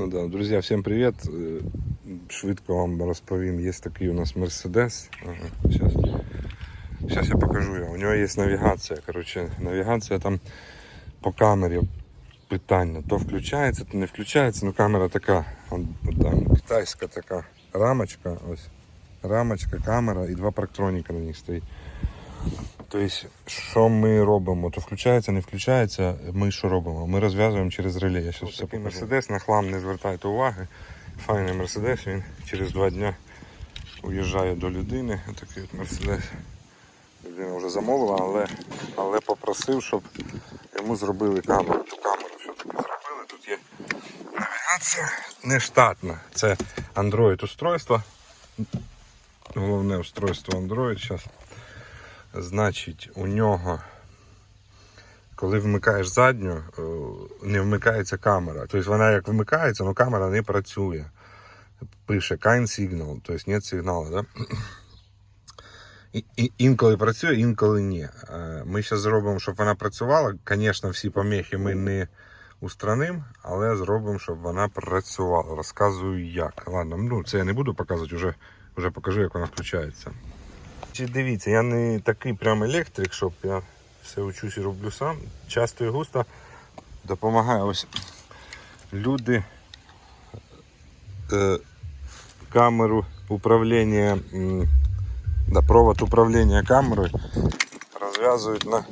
Ну да, друзі, всім привіт. Е, Швидко вам розповім. Є такий у нас Мерседес. Ага, сейчас. Сейчас я покажу. У нього є навігація. Короче, навігація там по камері питання. То включається, то не включається. Ну камера така, там китайська така рамочка. Ось. Рамочка, камера і два парктроніка на них стоїть. Тобто, що ми робимо? То включається, не включається. Ми що робимо? Ми розв'язуємо через реле. Я зараз все покажу. Мерседес на хлам не звертайте уваги. Файний мерседес, він через два дні уїжджає до людини. Такий от мерседес. Людина вже замовила, але, але попросив, щоб йому зробили камеру. Ту камеру, тобі зробили. Тут є навігація не штатна. Це Android устройство. Головне устройство Android зараз. Значить, у нього, коли вмикаєш задню, е, не вмикається камера. Тобто вона як вмикається, але камера не працює. Пише kind signal, тобто нет сигналу. Да? І, і, інколи працює, інколи ні. Е, Ми зараз зробимо, щоб вона працювала. Звісно, всі поміхи ми не устранимо, але зробимо, щоб вона працювала. Розказую як. Ладно, ну це я не буду показувати, вже, вже покажу, як вона включається. Чи дивіться, я не такий прям електрик, щоб я все учусь і роблю сам. Часто і густо допомагаю ось люди е, камеру управління, да, провод управління камерою розв'язують на.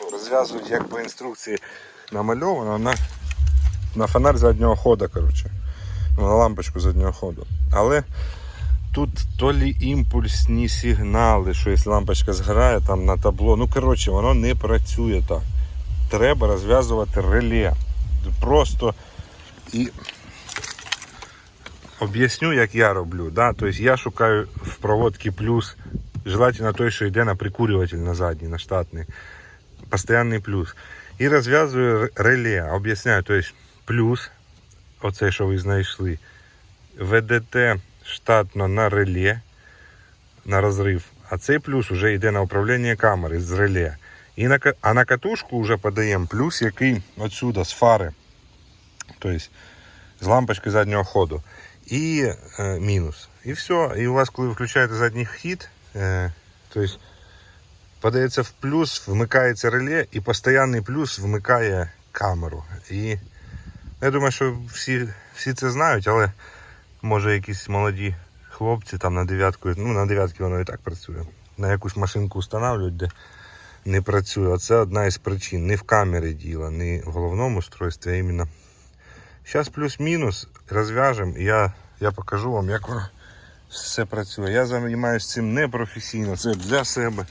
Ну, розв'язують як по інструкції намальовано на, на фонарь заднього ходу, коротше. На лампочку заднього ходу. Але Тут то лі імпульсні сигнали, що якщо лампочка згорає там на табло. Ну, коротше, воно не працює так. Треба розв'язувати реле. Просто і об'ясню, як я роблю. Да? Тобто я шукаю в проводці плюс, желательно той, що йде на прикурюватель на задній, на штатний. Постоянний плюс. І розв'язую реле. Об'ясняю, тобто плюс, оце, що ви знайшли, ВДТ штатно на реле, на розрив, а цей плюс вже йде на управління камери з реле. І на, а на катушку вже подаємо плюс, який отсюда, з фари, тобто з лампочки заднього ходу. І е, мінус. І все. І у вас, коли включаєте задній хід, е, тобто подається в плюс, вмикається реле, і постійний плюс вмикає камеру. І я думаю, що всі, всі це знають, але може якісь молоді хлопці там на дев'ятку, ну на дев'ятки воно і так працює. На якусь машинку встановлюють, де не працює. Оце одна із причин. Не в камері діла, не в головному устройстві, а іменно. Зараз плюс-мінус розв'яжемо і я, я покажу вам, як воно все працює. Я займаюся цим непрофесійно, це для себе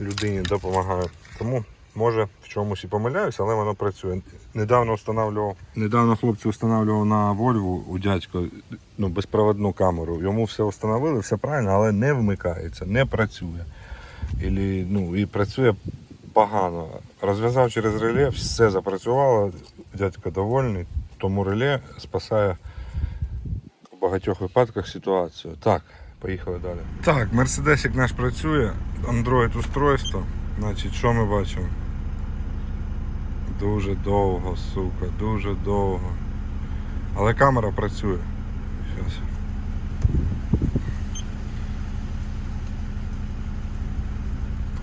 людині допомагаю. Тому може в чомусь і помиляюся, але воно працює. Недавно встановлював. Недавно хлопці встановлював на Volvo у дядька ну, безпроводну камеру. Йому все встановили, все правильно, але не вмикається, не працює. Ілі, ну, і працює погано. Розв'язав через реле, все запрацювало, дядько довольний, тому реле спасає у багатьох випадках ситуацію. Так, поїхали далі. Так, Мерседесик наш працює, Android устройство. Значить, що ми бачимо? Дуже довго, сука, дуже довго. Але камера працює. Щас.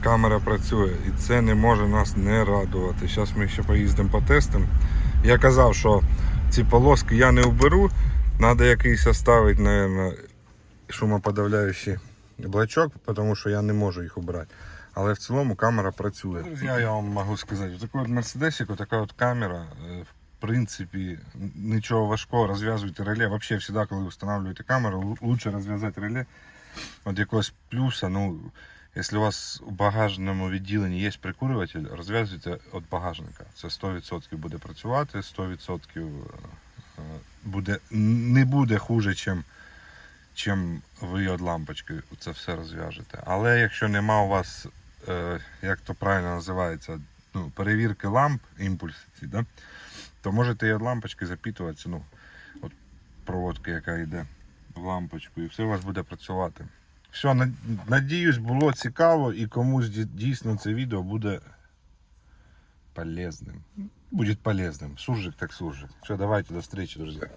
Камера працює і це не може нас не радувати. Зараз ми ще поїздимо потестимо. Я казав, що ці полоски я не уберу, треба якийсь оставити, мабуть, шумоподавляючий блочок, тому що я не можу їх убрати. Але в цілому камера працює. Друзі, я вам можу сказати, такий от мерседесик, така от камера, е, в принципі, нічого важкого, розв'язуйте реле. Взагалі, завжди, коли встановлюєте камеру, лучше розв'язати реле от якогось плюса. Ну, якщо у вас у багажному відділенні є прикурюватель, розв'язуйте від багажника. Це 100% буде працювати, 100% е, буде, не буде хуже, чим чим ви від лампочки це все розв'яжете. Але якщо нема у вас, як то правильно називається, ну, перевірки ламп, імпульси ці, да, то можете і від лампочки запітуватися, ну, от проводка, яка йде в лампочку, і все у вас буде працювати. Все, надіюсь, було цікаво і комусь дійсно це відео буде полезным. Будет полезным. Суржик так суржик. Все, давайте, до встречи, друзья.